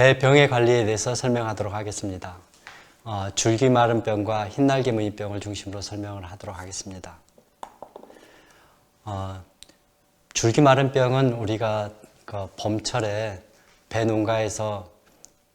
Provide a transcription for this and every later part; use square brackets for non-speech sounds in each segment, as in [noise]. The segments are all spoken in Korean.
어, 배병의 관리에 대해서 설명하도록 하겠습니다. 어, 줄기마른병과 흰날개 무늬병을 중심으로 설명을 하도록 하겠습니다. 어, 줄기마른병은 우리가 그 봄철에 배 농가에서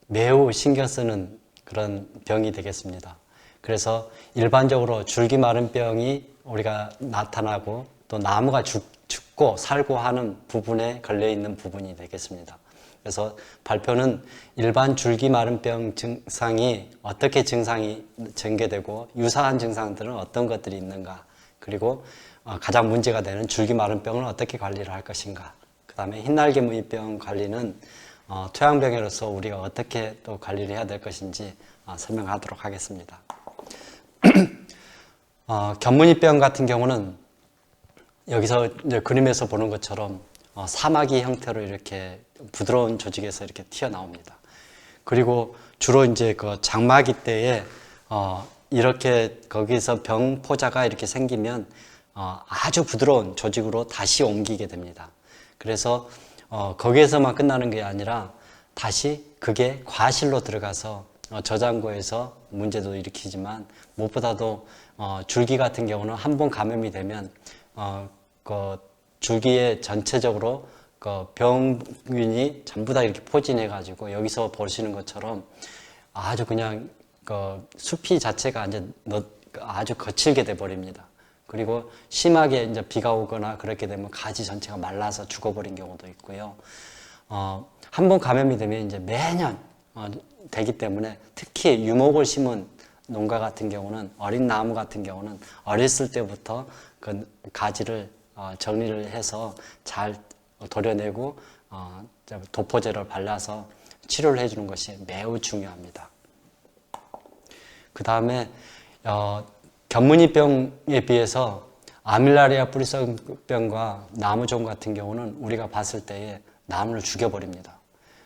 매우 신경 쓰는 그런 병이 되겠습니다. 그래서 일반적으로 줄기마른병이 우리가 나타나고 또 나무가 죽, 죽고 살고 하는 부분에 걸려 있는 부분이 되겠습니다. 그래서 발표는 일반 줄기마른병 증상이 어떻게 증상이 전개되고 유사한 증상들은 어떤 것들이 있는가 그리고 어, 가장 문제가 되는 줄기마른병을 어떻게 관리를 할 것인가 그 다음에 흰날개 무늬병 관리는 어, 토양병으로서 우리가 어떻게 또 관리를 해야 될 것인지 어, 설명하도록 하겠습니다. [clears throat] 어, 견무늬병 같은 경우는 여기서 그림에서 보는 것처럼 어, 사마귀 형태로 이렇게 부드러운 조직에서 이렇게 튀어나옵니다. 그리고 주로 이제 그 장마기 때에 어, 이렇게 거기서 병포자가 이렇게 생기면 어, 아주 부드러운 조직으로 다시 옮기게 됩니다. 그래서 어, 거기에서만 끝나는 게 아니라 다시 그게 과실로 들어가서 어, 저장고에서 문제도 일으키지만 무엇보다도 어, 줄기 같은 경우는 한 번 감염이 되면 어, 그 줄기에 전체적으로 그 병균이 전부 다 이렇게 포진해 가지고 여기서 보시는 것처럼 아주 그냥 그 숲이 자체가 이제 너- 아주 거칠게 돼 버립니다. 그리고 심하게 이제 비가 오거나 그렇게 되면 가지 전체가 말라서 죽어버린 경우도 있고요. 어, 한 번 감염이 되면 이제 매년 어, 되기 때문에 특히 유목을 심은 농가 같은 경우는 어린 나무 같은 경우는 어렸을 때부터 그 가지를 어, 정리를 해서 잘 도려내고 어, 저 도포제를 발라서 치료를 해주는 것이 매우 중요합니다. 그 다음에 어, 견무늬병에 비해서 아밀라리아 뿌리성병과 나무종 같은 경우는 우리가 봤을 때에 나무를 죽여버립니다.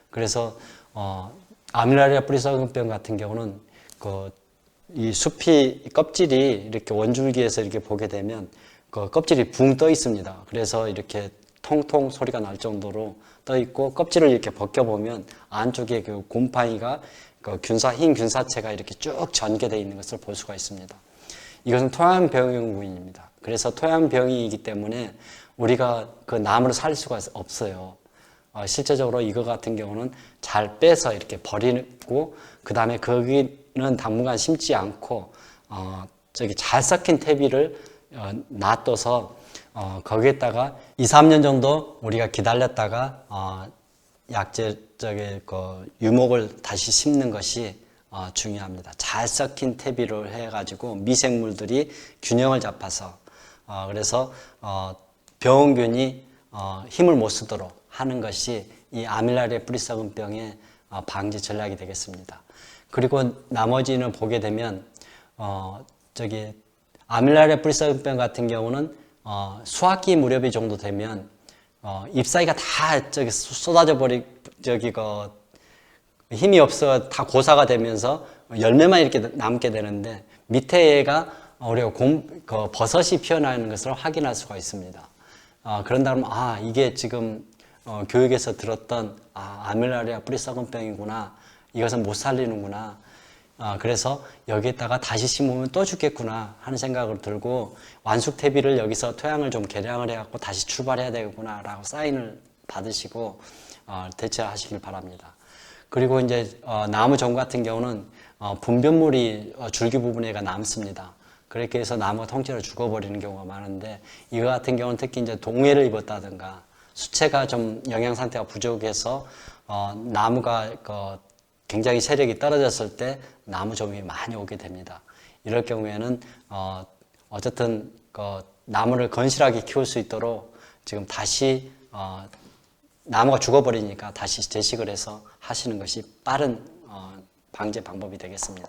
그래서 어, 아밀라리아 뿌리성병 같은 경우는 그 이 숲이 껍질이 이렇게 원줄기에서 이렇게 보게 되면 그 껍질이 붕 떠 있습니다. 그래서 이렇게 통통 소리가 날 정도로 떠 있고 껍질을 이렇게 벗겨 보면 안쪽에 그 곰팡이가 그 균사 흰 균사체가 이렇게 쭉 전개되어 있는 것을 볼 수가 있습니다. 이것은 토양병입니다. 그래서 토양병이기 때문에 우리가 그 나무를 살 수가 없어요. 어, 실제적으로 이거 같은 경우는 잘 빼서 이렇게 버리고 그 다음에 거기는 당분간 심지 않고 어, 저기 잘 섞인 퇴비를 어, 놔둬서 어, 거기에다가 2, 3년 정도 우리가 기다렸다가 어, 약재 저기 그 유목을 다시 심는 것이 어, 중요합니다. 잘 섞인 퇴비를 해가지고 미생물들이 균형을 잡아서 어, 그래서 어, 병원균이 어, 힘을 못 쓰도록 하는 것이 이 아밀라리아 뿌리썩은병의 어, 방지 전략이 되겠습니다. 그리고 나머지는 보게 되면 어, 저기 아밀라리아 뿌리썩은병 같은 경우는 어, 수학기 무렵이 정도 되면 어, 잎사귀가 다 저기 쏟아져 버리 저기 그 힘이 없어 다 고사가 되면서 열매만 이렇게 남게 되는데 밑에 얘가 우리가 곰, 그 버섯이 피어나는 것을 확인할 수가 있습니다. 아, 그런다 그러면 아 이게 지금 어, 교육에서 들었던 아, 아밀라리아 뿌리썩은병이구나 이것은 못 살리는구나 아, 그래서 여기에다가 다시 심으면 또 죽겠구나 하는 생각을 들고 완숙 퇴비를 여기서 토양을 좀 개량을 해갖고 다시 출발해야 되겠구나라고 사인을 받으시고 어, 대처하시길 바랍니다. 그리고 이제 어, 나무 종 같은 경우는 어, 분변물이 어, 줄기 부분에가 남습니다. 그렇게 해서 나무가 통째로 죽어버리는 경우가 많은데 이거 같은 경우는 특히 이제 동해를 입었다든가 수채가 좀 영양 상태가 부족해서 어, 나무가 그 굉장히 세력이 떨어졌을 때 나무 종이 많이 오게 됩니다. 이럴 경우에는 어, 어쨌든 그 나무를 건실하게 키울 수 있도록 지금 다시 어, 나무가 죽어버리니까 다시 재식을 해서 하시는 것이 빠른 어, 방제 방법이 되겠습니다.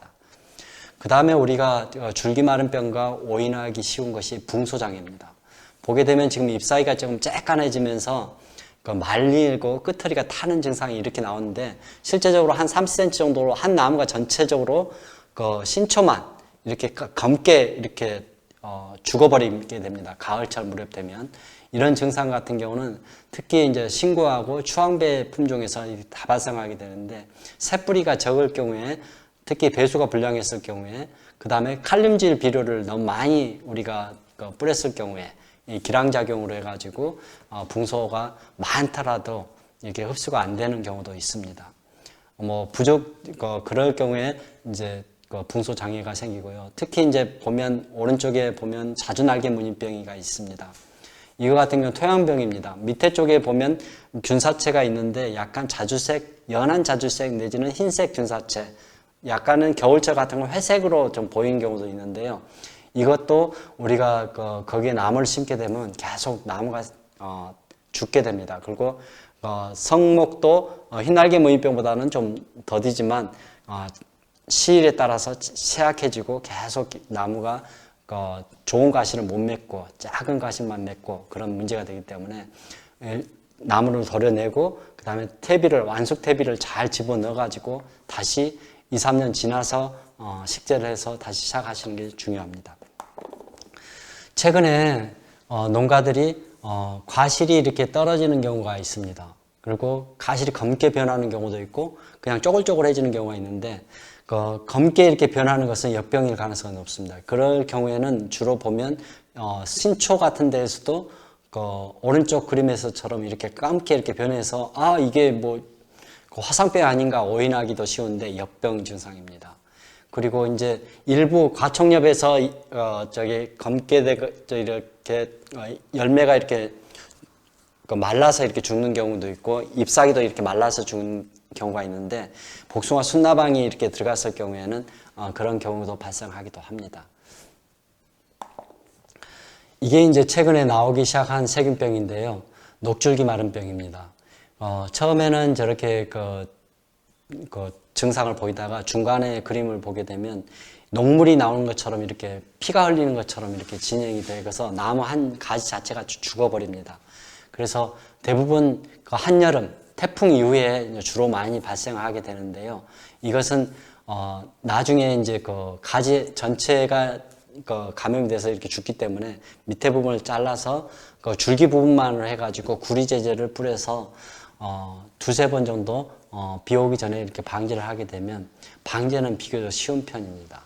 그 다음에 우리가 어, 줄기마른병과 오인하기 쉬운 것이 붕소장애입니다. 보게 되면 지금 잎사귀가 조금 쬐깐해지면서 그 말리고 끄트리가 타는 증상이 이렇게 나오는데 실제적으로 한 30cm 정도로 한 나무가 전체적으로 그 신초만 이렇게 검게 이렇게 어, 죽어버리게 됩니다. 가을철 무렵 되면 이런 증상 같은 경우는 특히 이제 신고하고 추황배 품종에서 다 발생하게 되는데 새뿌리가 적을 경우에 특히 배수가 불량했을 경우에 그 다음에 칼륨질 비료를 너무 많이 우리가 그 뿌렸을 경우에 이 기량작용으로 해가지고 어, 붕소가 많더라도 이렇게 흡수가 안 되는 경우도 있습니다. 뭐 부족 그 그럴 경우에 이제 그 붕소 장애가 생기고요. 특히 이제 보면 오른쪽에 보면 자주날개 무늬병이가 있습니다. 이거 같은 경우는 토양병입니다. 밑에 쪽에 보면 균사체가 있는데 약간 자주색, 연한 자주색 내지는 흰색 균사체, 약간은 겨울철 같은 건 회색으로 좀 보이는 경우도 있는데요. 이것도 우리가 그 거기에 나무를 심게 되면 계속 나무가 어, 죽게 됩니다. 그리고 어, 성목도 어, 흰날개 무늬병보다는 좀 더디지만 어, 시일에 따라서 쇠약해지고 계속 나무가 어, 좋은 가시를 못 맺고 작은 가시만 맺고 그런 문제가 되기 때문에 에, 나무를 도려내고 그 다음에 퇴비를 완숙 퇴비를 잘 집어 넣어 가지고 다시 2, 3년 지나서 어, 식재를 해서 다시 시작하시는 게 중요합니다. 최근에 어, 농가들이 어, 과실이 이렇게 떨어지는 경우가 있습니다. 그리고 가실이 검게 변하는 경우도 있고 그냥 쪼글쪼글해지는 경우가 있는데 그 검게 이렇게 변하는 것은 역병일 가능성이 높습니다. 그럴 경우에는 주로 보면 어, 신초 같은 데에서도 그 오른쪽 그림에서처럼 이렇게 감게 이렇게 변해서 아 이게 뭐그 화상병 아닌가 오인하기도 쉬운데 역병 증상입니다. 그리고 이제 일부 과청엽에서 이- 어 저기 검게 되고 저 이렇게 어, 열매가 이렇게 그 말라서 이렇게 죽는 경우도 있고 잎사귀도 이렇게 말라서 죽는 경우가 있는데 복숭아 순나방이 이렇게 들어갔을 경우에는 어, 그런 경우도 발생하기도 합니다. 이게 이제 최근에 나오기 시작한 세균병인데요. 녹줄기 마른병입니다. 어, 처음에는 저렇게 그, 그 증상을 보이다가 중간에 그림을 보게 되면 녹물이 나오는 것처럼 이렇게 피가 흘리는 것처럼 이렇게 진행이 되어서 나무 한 가지 자체가 죽- 죽어버립니다. 그래서 대부분 그 한여름 태풍 이후에 주로 많이 발생하게 되는데요. 이것은 어 나중에 이제 그 가지 전체가 그 감염이 돼서 이렇게 죽기 때문에 밑에 부분을 잘라서 그 줄기 부분만을 해가지고 구리 제제를 뿌려서 어 두세 번 정도 어 비 오기 전에 이렇게 방지를 하게 되면 방제는 비교적 쉬운 편입니다.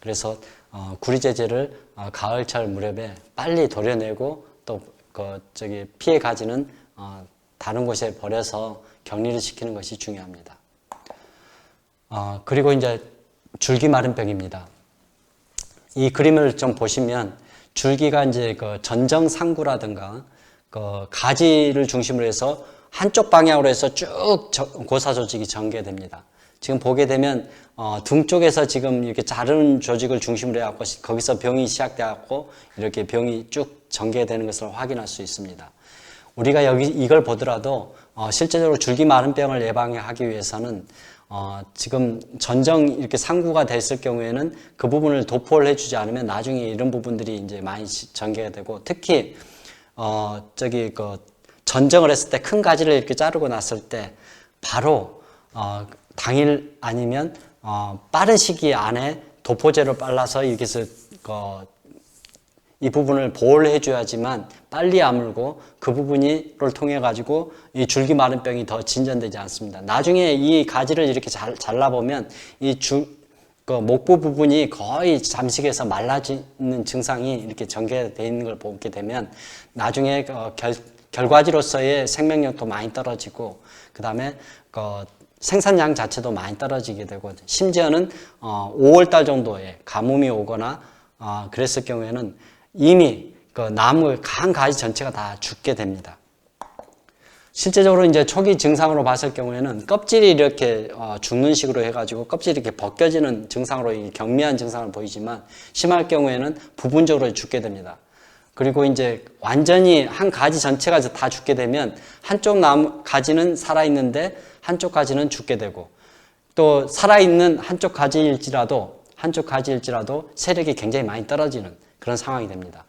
그래서 어, 구리 제제를 어, 가을철 무렵에 빨리 도려내고 또 그 저기 피해 가지는 어, 다른 곳에 버려서 격리를 시키는 것이 중요합니다. 어, 그리고 이제 줄기 마른병입니다. 이 그림을 좀 보시면 줄기가 이제 그 전정상구라든가 그 가지를 중심으로 해서 한쪽 방향으로 해서 쭉 저- 고사 조직이 전개됩니다. 지금 보게 되면 어, 등 쪽에서 지금 이렇게 자른 조직을 중심으로 해갖고 시- 거기서 병이 시작돼갖고 이렇게 병이 쭉 전개되는 것을 확인할 수 있습니다. 우리가 여기 이걸 보더라도 어, 실제적으로 줄기 마른 병을 예방하기 위해서는 어, 지금 전정 이렇게 상구가 됐을 경우에는 그 부분을 도포를 해주지 않으면 나중에 이런 부분들이 이제 많이 시- 전개가 되고 특히 어, 저기 그 전정을 했을 때 큰 가지를 이렇게 자르고 났을 때 바로 어, 당일 아니면 어, 빠른 시기 안에 도포제를 빨라서 이렇게 해서 그, 이 부분을 보호를 해줘야지만 빨리 아물고 그 부분을 통해 가지고 이 줄기 마른 병이 더 진전되지 않습니다. 나중에 이 가지를 이렇게 잘, 잘라보면 이 줄, 그 목부 부분이 거의 잠식해서 말라지는 증상이 이렇게 전개되어 있는 걸 보게 되면 나중에 그 결, 결과지로서의 생명력도 많이 떨어지고 그 다음에 그 생산량 자체도 많이 떨어지게 되고 심지어는 어 5월 달 정도에 가뭄이 오거나 어 그랬을 경우에는 이미 그 나무 간 가지 전체가 다 죽게 됩니다. 실제적으로 이제 초기 증상으로 봤을 경우에는 껍질이 이렇게 어, 죽는 식으로 해가지고 껍질이 이렇게 벗겨지는 증상으로 이 경미한 증상을 보이지만 심할 경우에는 부분적으로 죽게 됩니다. 그리고 이제 완전히 한 가지 전체가 다 죽게 되면 한쪽 나무 가지는 살아 있는데 한쪽 가지는 죽게 되고 또 살아 있는 한쪽 가지일지라도 한쪽 가지일지라도 세력이 굉장히 많이 떨어지는 그런 상황이 됩니다.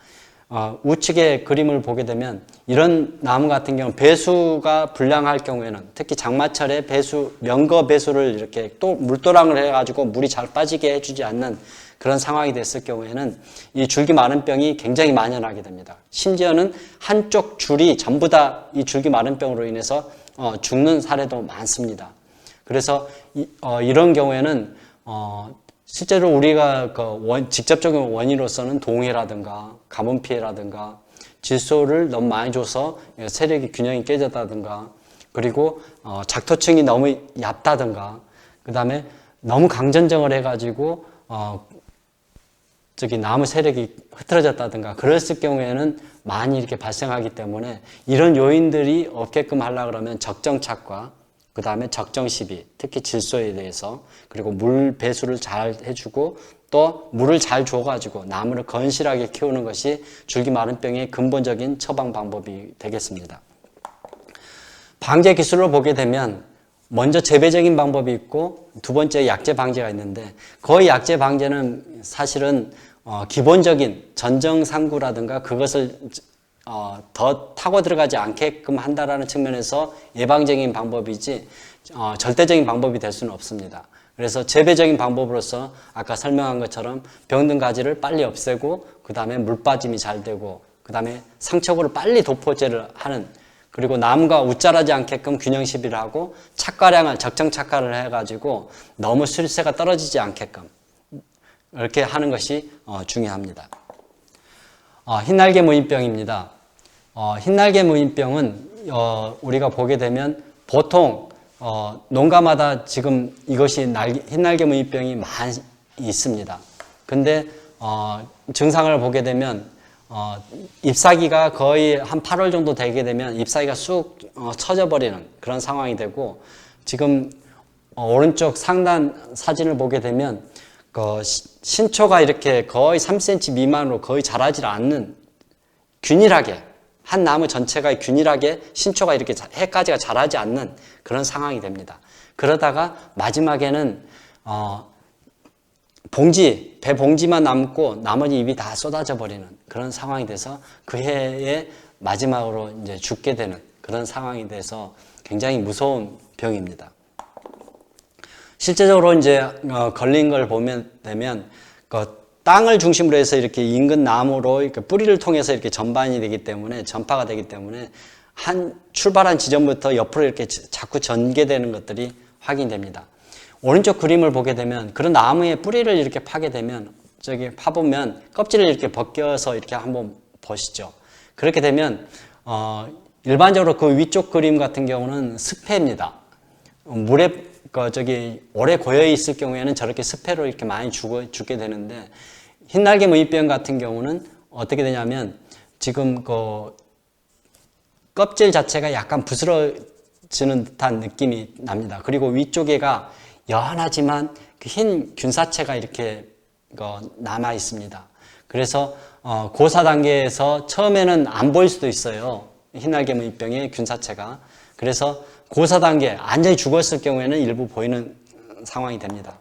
어, 우측의 그림을 보게 되면 이런 나무 같은 경우는 배수가 불량할 경우에는 특히 장마철에 배수, 명거 배수를 이렇게 또 물도랑을 해가지고 물이 잘 빠지게 해주지 않는 그런 상황이 됐을 경우에는 이 줄기 마른 병이 굉장히 만연하게 됩니다. 심지어는 한쪽 줄이 전부 다 이 줄기 마른 병으로 인해서 어, 죽는 사례도 많습니다. 그래서 이, 런 경우에는 어, 실제로 우리가 그 원, 직접적인 원인으로서는 동해라든가 가뭄 피해라든가 질소를 너무 많이 줘서 세력이 균형이 깨졌다든가 그리고 어, 작토층이 너무 얕다든가 그 다음에 너무 강전정을 해가지고 어, 저기 나무 세력이 흐트러졌다든가 그랬을 경우에는 많이 이렇게 발생하기 때문에 이런 요인들이 없게끔 하려 그러면 적정 착과 그 다음에 적정 시비 특히 질소에 대해서 그리고 물 배수를 잘 해주고 또 물을 잘 줘가지고 나무를 건실하게 키우는 것이 줄기 마른병의 근본적인 처방 방법이 되겠습니다. 방제 기술로 보게 되면 먼저 재배적인 방법이 있고 두 번째 약재 방제가 있는데 거의 약재 방제는 사실은 어, 기본적인 전정 상구라든가 그것을 어, 더 타고 들어가지 않게끔 한다라는 측면에서 예방적인 방법이지 어, 절대적인 방법이 될 수는 없습니다. 그래서 재배적인 방법으로서 아까 설명한 것처럼 병든 가지를 빨리 없애고 그 다음에 물 빠짐이 잘 되고 그 다음에 상처구를 빨리 도포제를 하는 그리고 나무가 웃자라지 않게끔 균형 시비를 하고 착과량을 적정 착과를 해가지고 너무 수리세가 떨어지지 않게끔 이렇게 하는 것이 어, 중요합니다. 어, 흰날개 무인병입니다. 어, 흰날개 무인병은 어, 우리가 보게 되면 보통 어, 농가마다 지금 이것이 날개, 흰날개 무인병이 많이 있습니다. 근데 어, 증상을 보게 되면 어, 잎사귀가 거의 한 8월 정도 되게 되면 잎사귀가 쑥 어, 처져 버리는 그런 상황이 되고 지금 어, 오른쪽 상단 사진을 보게 되면 그 신초가 이렇게 거의 3cm 미만으로 거의 자라지 않는 균일하게 한 나무 전체가 균일하게 신초가 이렇게 해까지가 자라지 않는 그런 상황이 됩니다. 그러다가 마지막에는 어, 봉지, 배 봉지만 남고 나머지 잎이 다 쏟아져 버리는 그런 상황이 돼서 그 해에 마지막으로 이제 죽게 되는 그런 상황이 돼서 굉장히 무서운 병입니다. 실제적으로 이제 어, 걸린 걸 보면 되면 그 땅을 중심으로 해서 이렇게 인근 나무로 이렇게 뿌리를 통해서 이렇게 전반이 되기 때문에 전파가 되기 때문에 한 출발한 지점부터 옆으로 이렇게 자꾸 전개되는 것들이 확인됩니다. 오른쪽 그림을 보게 되면 그런 나무의 뿌리를 이렇게 파게 되면 저기 파보면 껍질을 이렇게 벗겨서 이렇게 한번 보시죠. 그렇게 되면 어, 일반적으로 그 위쪽 그림 같은 경우는 습해입니다. 물에 그 저기 오래 고여 있을 경우에는 저렇게 습해로 이렇게 많이 죽어, 죽게 되는데 흰날개 무입병 같은 경우는 어떻게 되냐면 지금 그 껍질 자체가 약간 부스러지는 듯한 느낌이 납니다. 그리고 위쪽에가 연하지만 그흰 균사체가 이렇게 남아 있습니다. 그래서 어, 고사 단계에서 처음에는 안 보일 수도 있어요. 흰날개 무입병의 균사체가. 그래서 고사 단계 완전히 죽었을 경우에는 일부 보이는 상황이 됩니다.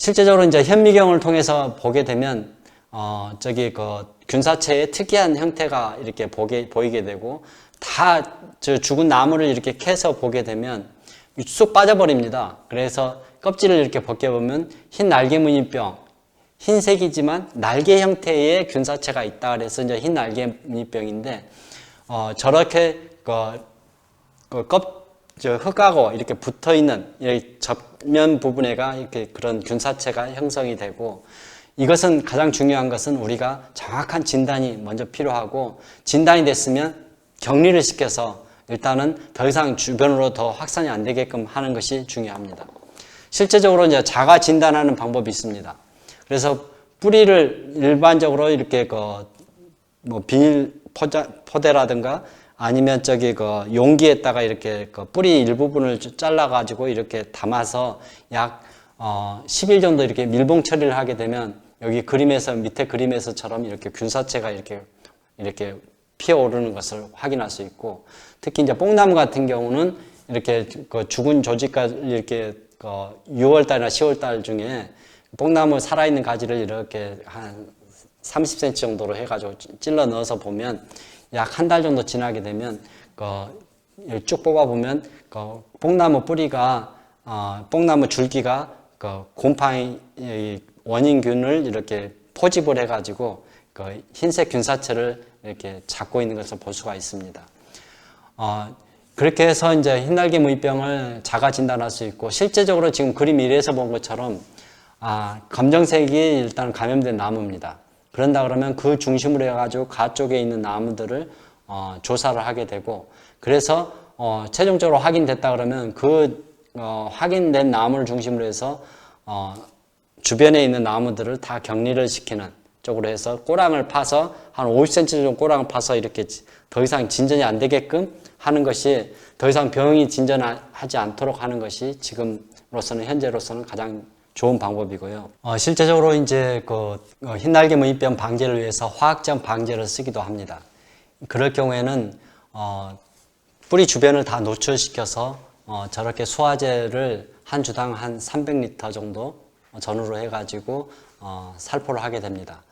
실제적으로 이제 현미경을 통해서 보게 되면 어 저기 그 균사체의 특이한 형태가 이렇게 보게 보이게 되고 다 저 죽은 나무를 이렇게 캐서 보게 되면 쑥 빠져버립니다. 그래서 껍질을 이렇게 벗겨보면 흰 날개무늬병, 흰색이지만 날개 형태의 균사체가 있다. 그래서 이제 흰 날개무늬병인데 어 저렇게 그, 그 껍, 저 흙하고 이렇게 붙어 있는 접 면 부분에가 이렇게 그런 균사체가 형성이 되고 이것은 가장 중요한 것은 우리가 정확한 진단이 먼저 필요하고 진단이 됐으면 격리를 시켜서 일단은 더 이상 주변으로 더 확산이 안 되게끔 하는 것이 중요합니다. 실제적으로 이제 자가 진단하는 방법이 있습니다. 그래서 뿌리를 일반적으로 이렇게 그 뭐 비닐 포자, 포대라든가 아니면 저기 그 용기에다가 이렇게 그 뿌리 일부분을 잘라 가지고 이렇게 담아서 약 어, 10일 정도 이렇게 밀봉 처리를 하게 되면 여기 그림에서 밑에 그림에서처럼 이렇게 균사체가 이렇게 이렇게 피어오르는 것을 확인할 수 있고 특히 이제 뽕나무 같은 경우는 이렇게 그 죽은 조직과 이렇게 그 6월 달이나 10월 달 중에 뽕나무 살아있는 가지를 이렇게 한 30cm 정도로 해가지고 찔러 넣어서 보면 약 한 달 정도 지나게 되면 그쭉 뽑아 보면 그 뽕나무 뿌리가 어, 뽕나무 줄기가 그 곰팡이 원인균을 이렇게 포집을 해가지고 그 흰색 균사체를 이렇게 잡고 있는 것을 볼 수가 있습니다. 어, 그렇게 해서 이제 흰날개 무의병을 자가 진단할 수 있고 실제적으로 지금 그림 1에서 본 것처럼 아, 검정색이 일단 감염된 나무입니다. 그런다 그러면 그 중심으로 해가지고 가 쪽에 있는 나무들을 어, 조사를 하게 되고 그래서 어, 최종적으로 확인됐다 그러면 그 어, 확인된 나무를 중심으로 해서 어, 주변에 있는 나무들을 다 격리를 시키는 쪽으로 해서 꼬랑을 파서 한 50cm 정도 꼬랑을 파서 이렇게 더 이상 진전이 안 되게끔 하는 것이 더 이상 병이 진전하지 않도록 하는 것이 지금로서는 현재로서는 가장 좋은 방법이고요. 어, 실제적으로 이제 그 어, 흰날개 무의병 방제를 위해서 화학점 방제를 쓰기도 합니다. 그럴 경우에는 어, 뿌리 주변을 다 노출시켜서 어, 저렇게 수화제를 한 주당 한 300리터 정도 전후로 해가지고 어, 살포를 하게 됩니다.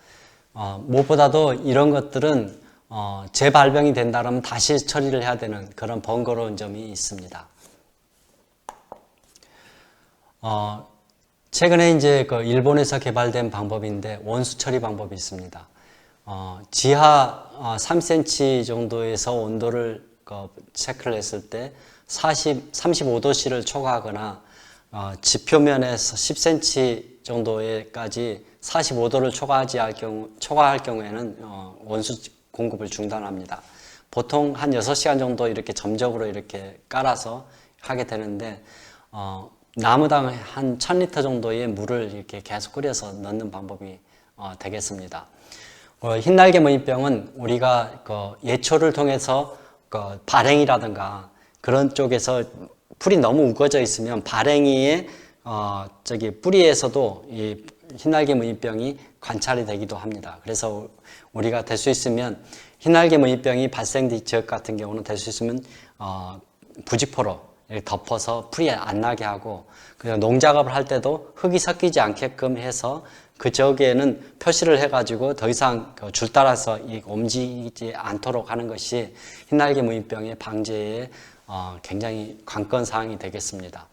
어, 무엇보다도 이런 것들은 어, 재발병이 된다면 다시 처리를 해야 되는 그런 번거로운 점이 있습니다. 어, 최근에 이제 그 일본에서 개발된 방법인데 원수 처리 방법이 있습니다. 어, 지하 어, 3cm 정도에서 온도를 그 체크를 했을 때 40, 35도씨를 초과하거나 어, 지표면에서 10cm 정도에까지 45도를 초과하지 할 경우, 초과할 경우에는 어, 원수 공급을 중단합니다. 보통 한 6시간 정도 이렇게 점적으로 이렇게 깔아서 하게 되는데 어, 나무당 한 1000리터 정도의 물을 이렇게 계속 끓여서 넣는 방법이 어, 되겠습니다. 어, 흰날개 무인병은 우리가 그 예초를 통해서 그 발행이라든가 그런 쪽에서 풀이 너무 우거져 있으면 발행이의 어, 저기 뿌리에서도 이 흰날개 무인병이 관찰이 되기도 합니다. 그래서 우리가 될 수 있으면 흰날개 무인병이 발생된 지역 같은 경우는 될 수 있으면 어, 부지포로 덮어서 풀이 안 나게 하고 그냥 농작업을 할 때도 흙이 섞이지 않게끔 해서 그 지역에는 표시를 해가지고 더 이상 그줄 따라서 움직이지 않도록 하는 것이 흰날개 무인병의 방제에 어, 굉장히 관건 사항이 되겠습니다.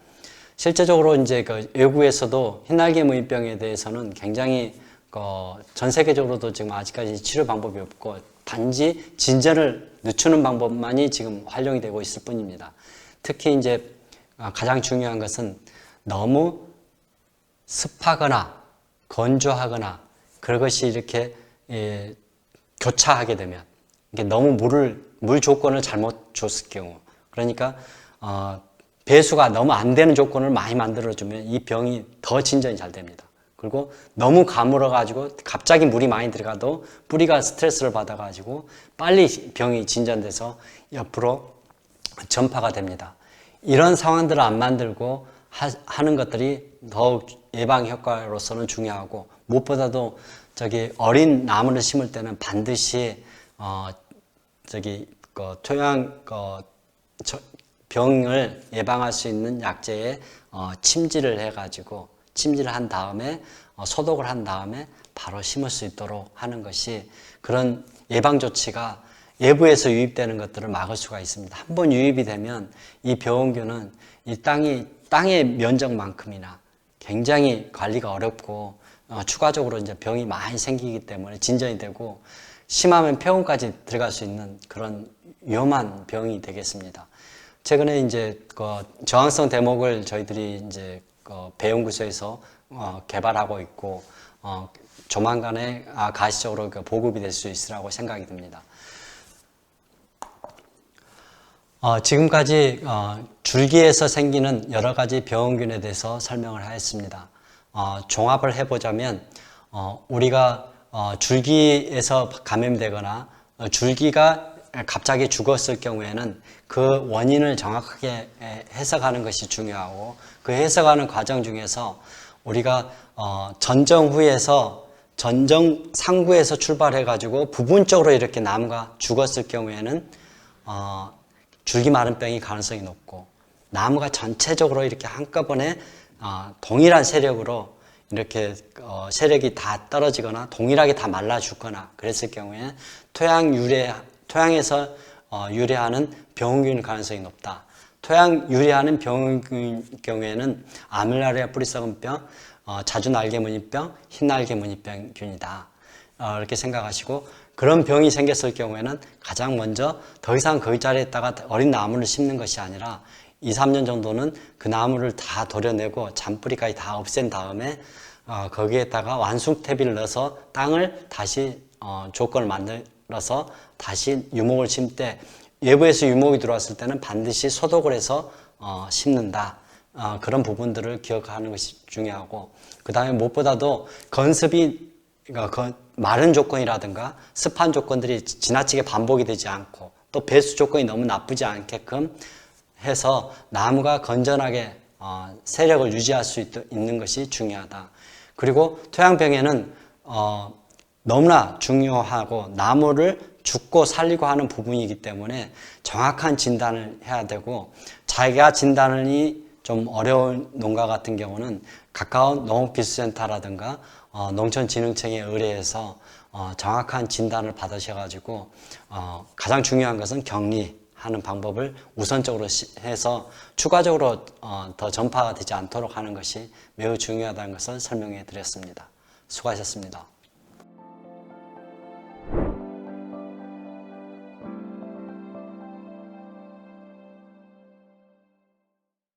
실제적으로 이제 그 외국에서도 흰날개 무인병에 대해서는 굉장히 그전 세계적으로도 지금 아직까지 치료 방법이 없고 단지 진전을 늦추는 방법만이 지금 활용이 되고 있을 뿐입니다. 특히 이제 가장 중요한 것은 너무 습하거나 건조하거나 그것이 이렇게 예, 교차하게 되면 이게 너무 물을 물 조건을 잘못 줬을 경우 그러니까 어, 배수가 너무 안 되는 조건을 많이 만들어 주면 이 병이 더 진전이 잘 됩니다. 그리고 너무 가물어 가지고 갑자기 물이 많이 들어가도 뿌리가 스트레스를 받아 가지고 빨리 병이 진전돼서 옆으로 전파가 됩니다. 이런 상황들을 안 만들고 하, 는 것들이 더욱 예방 효과로서는 중요하고 무엇보다도 저기 어린 나무를 심을 때는 반드시 어 저기 그 토양 그 저, 병을 예방할 수 있는 약재에 어 침지를 해가지고 침지를 한 다음에 어 소독을 한 다음에 바로 심을 수 있도록 하는 것이 그런 예방 조치가 외부에서 유입되는 것들을 막을 수가 있습니다. 한 번 유입이 되면 이 병원균은 이 땅이 땅의 면적만큼이나 굉장히 관리가 어렵고 어, 추가적으로 이제 병이 많이 생기기 때문에 진전이 되고 심하면 폐원까지 들어갈 수 있는 그런 위험한 병이 되겠습니다. 최근에 이제 그 저항성 대목을 저희들이 이제 그 배연구소에서 어, 개발하고 있고 어, 조만간에 아, 가시적으로 그 보급이 될 수 있으라고 생각이 듭니다. 어, 지금까지 어, 줄기에서 생기는 여러 가지 병원균에 대해서 설명을 하였습니다. 어, 종합을 해보자면 어, 우리가 어, 줄기에서 감염되거나 어, 줄기가 갑자기 죽었을 경우에는 그 원인을 정확하게 해석하는 것이 중요하고 그 해석하는 과정 중에서 우리가 전정 후에서 전정 상부에서 출발해 가지고 부분적으로 이렇게 나무가 죽었을 경우에는 줄기 마른 병이 가능성이 높고 나무가 전체적으로 이렇게 한꺼번에 어, 동일한 세력으로 이렇게 어, 세력이 다 떨어지거나 동일하게 다 말라 죽거나 그랬을 경우에 토양 유래 토양에서 어, 유래하는 병균 가능성이 높다. 토양 유래하는 병균 경우에는 아밀라리아 뿌리썩은병, 어, 자주 날개 무늬병, 흰 날개 무늬병균이다. 어, 이렇게 생각하시고 그런 병이 생겼을 경우에는 가장 먼저 더 이상 그 자리에다가 어린 나무를 심는 것이 아니라 2, 3년 정도는 그 나무를 다 도려내고 잔뿌리까지 다 없앤 다음에 어, 거기에다가 완숙태비를 넣어서 땅을 다시 어, 조건을 만들어서 다시 유목을 심을 때 외부에서 유목이 들어왔을 때는 반드시 소독을 해서 어, 심는다. 어, 그런 부분들을 기억하는 것이 중요하고 그 다음에 무엇보다도 건습이 그러니까 그 마른 조건이라든가 습한 조건들이 지나치게 반복이 되지 않고 또 배수 조건이 너무 나쁘지 않게끔 해서 나무가 건전하게 어, 세력을 유지할 수 있, 는 것이 중요하다. 그리고 토양병에는 어, 너무나 중요하고 나무를 죽고 살리고 하는 부분이기 때문에 정확한 진단을 해야 되고 자기가 진단이 좀 어려운 농가 같은 경우는 가까운 농업기술센터라든가 어, 농촌진흥청에 의뢰해서 어, 정확한 진단을 받으셔가지고 어, 가장 중요한 것은 격리하는 방법을 우선적으로 시- 해서 추가적으로 어, 더 전파가 되지 않도록 하는 것이 매우 중요하다는 것을 설명해 드렸습니다. 수고하셨습니다.